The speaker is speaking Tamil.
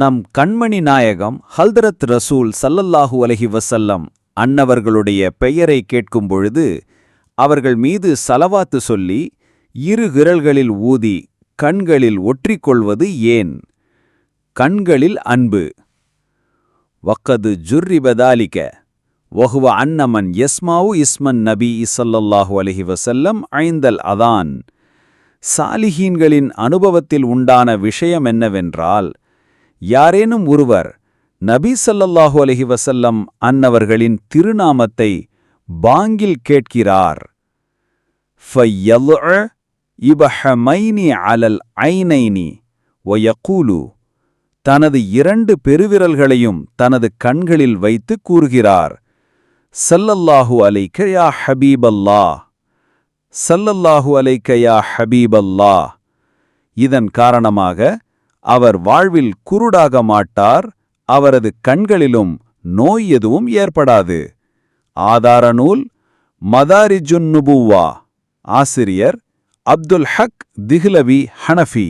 நம் கண்மணி நாயகம் ஹல்தரத் ரசூல் சல்லல்லாஹு அலஹி வசல்லம் அன்னவர்களுடைய பெயரை கேட்கும் பொழுது அவர்கள் மீது சலவாத்து சொல்லி இரு விரல்களில் ஊதி கண்களில் ஒற்றிக்கொள்வது ஏன்? கண்களில் அன்பு. வக்கது ஜுர்ரிபதாலிக வஹுவ அன்னமன் யஸ்மாவு இஸ்மன் நபி இசல்லல்லாஹு அலஹி வசல்லம் ஐந்தல் அதான். சாலிஹீன்களின் அனுபவத்தில் உண்டான விஷயம் என்னவென்றால் யாரேனும் ஒருவர் நபி சல்லல்லாஹு அலஹி வசல்லம் அன்னவர்களின் திருநாமத்தை பாங்கில் கேட்கிறார். இபஹமைனி அலல் ஐனைனி வயக்கூலு தனது இரண்டு பெருவிரல்களையும் தனது கண்களில் வைத்து கூறுகிறார். சல்லல்லாஹு அலைக்க யா ஹபீபல்லா சல்லல்லாஹு அலைக்க யா ஹபீபல்லா இதன் காரணமாக அவர் வாழ்வில் குருடாக மாட்டார் அவரது கண்களிலும் நோய் எதுவும் ஏற்படாது. ஆதார நூல் மதாரிஜுன்னுபுவா ஆசிரியர் அப்துல் ஹக் திஹ்லவி ஹனஃபி.